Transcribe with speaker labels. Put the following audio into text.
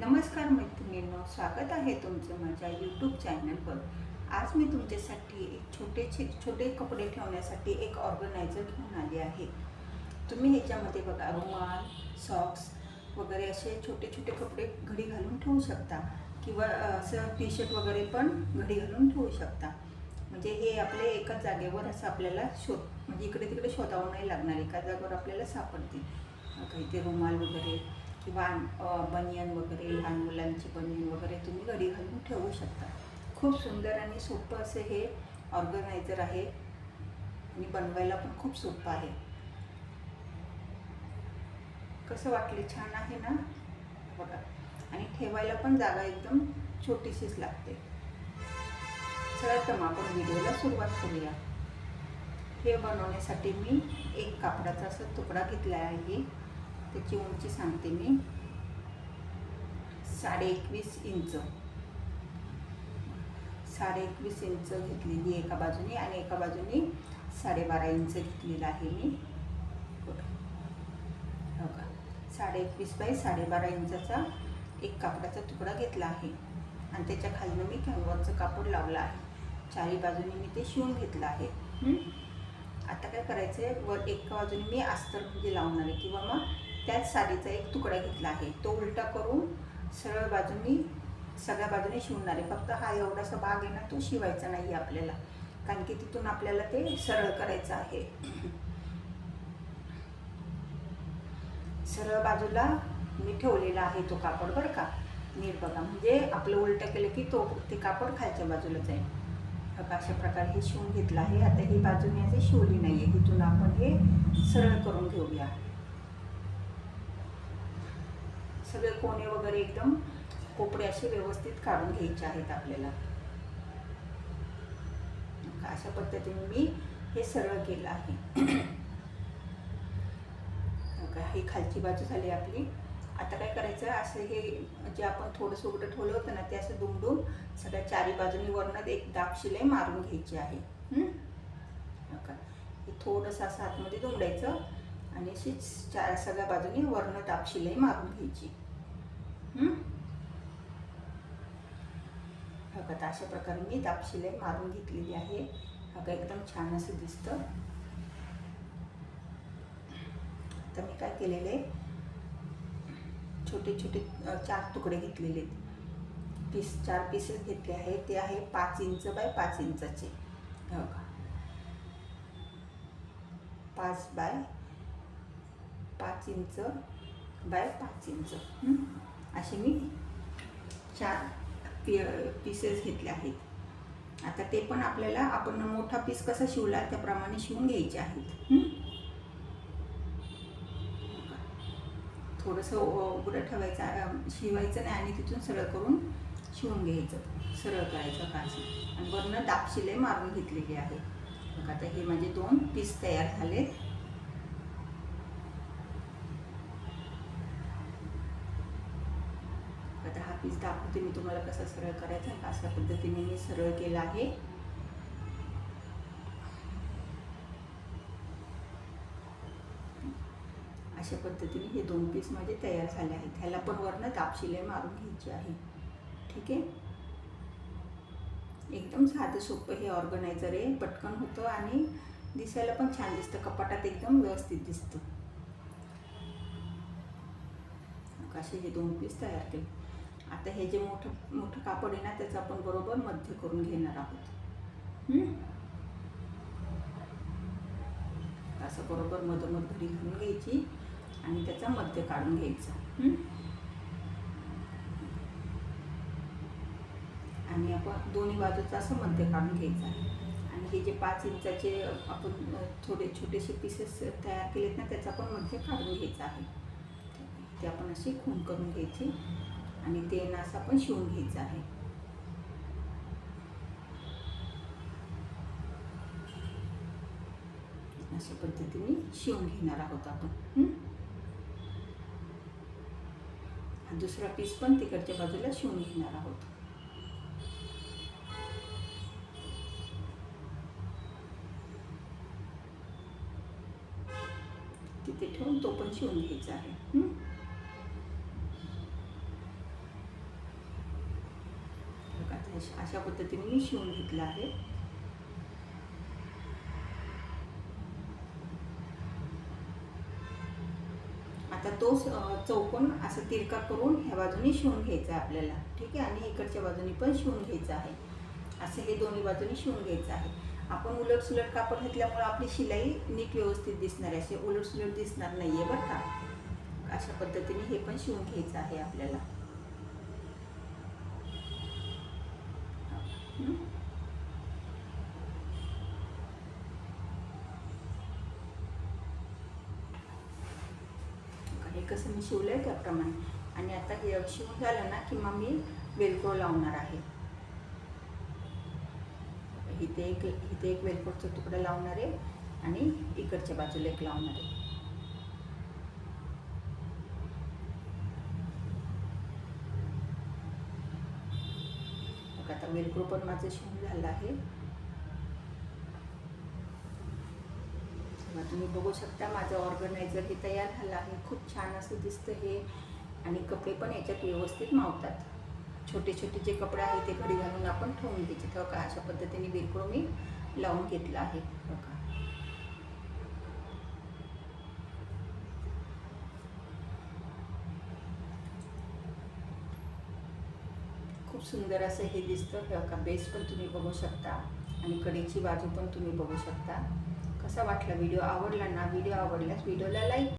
Speaker 1: नमस्कार मैत्रिणींनो स्वागत आहे तुमचं माझ्या यूट्यूब चॅनलवर आज मी तुमच्यासाठी एक छोटेचे छोटे कपडे ठेवण्यासाठी एक ऑर्गनायझर घेऊन आले आहे. तुम्ही ह्याच्यामध्ये बघा रुमाल सॉक्स वगैरे असे छोटे छोटे कपडे घडी घालून ठेवू शकता. किंवा असं टी शर्ट वगैरे पण घडी घालून ठेवू शकता. म्हणजे हे आपले एकाच जागेवर असं आपल्याला शोध म्हणजे इकडे तिकडे शोधावं नाही लागणार. एका जागेवर आपल्याला सापडतील. काही ते रुमाल वगैरे किंवा बनियन वगैरे लहान मुलांची बनियन वगैरे तुम्ही घडी घालून ठेवू शकता. खूप सुंदर आणि सोपं असं हे ऑर्गनायझर आहे आणि बनवायला पण खूप सोपं आहे. कसं वाटले? छान आहे ना? बघा. आणि ठेवायला पण जागा एकदम छोटीशीच लागते. चला तर मग आपण व्हिडिओला सुरुवात करूया. हे बनवण्यासाठी मी एक कापडाचा असा तुकडा घेतला आहे. त्याची उंची सांगते मी. साडे एकवीस इंच. साडे एकवीस इंच घेतलेली आहे एका बाजूने आणि एका बाजूने साडेबारा इंच घेतलेला आहे मी. हो का साडे एकवीस बाय साडेबारा इंचाचा एक कापडाचा तुकडा घेतला आहे. आणि त्याच्या खालनं मी कॅनवरचं कापड लावलं आहे. चारी बाजूने मी ते शिवून घेतलं आहे. आता काय करायचं आहे वर एका बाजूने मी अस्तर म्हणजे लावणार आहे. किंवा मग त्याच साडीचा एक तुकडा घेतला आहे. तो उलटा करून सरळ बाजूनी सगळ्या बाजूने शिवणार आहे फक्त हा एवढासा भाग आहे ना तो शिवायचा नाही आहे आपल्याला. कारण की तिथून आपल्याला ते सरळ करायचं आहे. सरळ बाजूला मी ठेवलेला आहे तो कापड बरं का? नीट बघा. म्हणजे आपलं उलटं केलं की तो ते कापड खालच्या बाजूला जाईल बघा अशा प्रकारे हे शिवून घेतलं आहे. आता ही बाजूने असे शिवली नाही आहे तिथून आपण हे सरळ करून घेऊया. सगळे कोणे वगैरे एकदम कोपडे असे व्यवस्थित काढून घ्यायचे आहेत आपल्याला. अशा पद्धतीने मी हे सरळ केलं आहे. बघा ही खालची बाजू झाली आपली. आता काय करायचं? असं हे जे आपण थोडंसं उघडं ठेवलं होतं ना ते असं दुमडून सगळ्या चारी बाजूनी वरनं एक दाब शिलाई मारून घ्यायची आहे. हे? थोडंसं असं आतमध्ये दुमडायचं आणि अशी चार सगळ्या बाजूनी वरनं दाब शिलाई मारून घ्यायची. बघा अशा प्रकारे मी दाब मारून घेतलेली आहे. अगं एकदम छान असं दिसतं. तर मी काय केलेले छोटे छोटे चार तुकडे घेतलेले आहेत. पीस चार पीसेस घेतले आहे ते आहे पाच इंच बाय पाच इंचाचे. हो बघा. पाच बाय पाच इंच बाय पाच इंच. असे मी चार पी पीसेस घेतले आहेत. आता ते पण आपल्याला आपण मोठा पीस कसा शिवला त्याप्रमाणे शिवून घ्यायचे आहेत. थोडंसं उघडं ठेवायचं शिवायचं नाही आणि तिथून सरळ करून शिवून घ्यायचं. सरळ करायचं काच. आणि वरनं दाब शिलाई मारून घेतलेली आहे बघा आता हे माझे दोन पीस तयार झालेत आता हा पीस दाखवते मी तुम्हाला कसा सरळ करायचा आहे. अशा पद्धतीने मी सरळ केला आहे. अशा पद्धतीने हे दोन पीस माझे तयार झाले आहेत. ह्याला पण वरनं तापशिले मारून घ्यायची आहे. ठीक आहे? एकदम साधं सोपं हे ऑर्गनायझर आहे. पटकन होतं आणि दिसायला पण छान दिसतं. कपाटात एकदम व्यवस्थित दिसतं. असे हे दोन पीस तयार केले. आता हे जे मोठं मोठं कापड आहे ना त्याचं आपण बरोबर मध्य करून घेणार आहोत. असं बरोबर मधोमध घडी घालून घ्यायची आणि त्याचा मध्य काढून घ्यायचा. आणि आपण दोन्ही बाजूचं असं मध्य काढून घ्यायचं आहे. आणि हे जे पाच इंचाचे आपण थोडे छोटेसे पीसेस तयार केलेत ना त्याचा पण मध्य काढून घ्यायचं आहे. ते आपण अशी खून करून घ्यायची. आणि ते नासा पण आपण शिवून घ्यायचं आहे. अशा पद्धतीने शिवून घेणार आहोत आपण. हा? दुसरा पीस पण तिकडच्या बाजूला शिवून घेणार आहोत. तिथे ठेवून तो पण शिवून घ्यायचा आहे हं? अशा पद्धतीने मी शिवून घेतलं आहे. आता तो चौकोन असं तिरका करून ह्या बाजूने शिवून घ्यायचा आहे आपल्याला ठीक आहे? आणि इकडच्या बाजूने पण शिवून घ्यायचं आहे. असं हे दोन्ही बाजूने शिवून घ्यायचं आहे. आपण उलट सुलट कापड घेतल्यामुळे आपली शिलाई नीट व्यवस्थित दिसणार आहे. असे उलट सुलट दिसणार नाही आहे बरं का? अशा पद्धतीने हे पण शिवून घ्यायचं आहे आपल्याला हं? हे कसं मी शिवलं आहे त्याप्रमाणे. आणि आता हे शिवून झालं ना की मग मी वेलक्रो लावणार आहे. इथे एक इथे एक वेलक्रोचा तुकडा लावणार आहे आणि इकडच्या बाजूला एक लावणार आहे. आता वेलक्रो पण माझं शिवून झालं आहे. मग तुम्ही बघू शकता माझं ऑर्गनायझर हे तयार झालं आहे. खूप छान असं दिसतं हे. आणि कपडे पण याच्यात व्यवस्थित मावतात. छोटे छोटे जे कपडे आहेत ते घडी घालून आपण ठेवून घ्यायचे तेव्हा का अशा पद्धतीने बिलकुल मी लावून घेतलं आहे. बघा. खूप सुंदर असं हे दिसतं. का बेस पण तुम्ही बघू शकता. आणि कडेची बाजू पण तुम्ही बघू शकता. कसा वाटला व्हिडिओ आवडला ना? व्हिडिओ आवडल्यास व्हिडिओला लाईक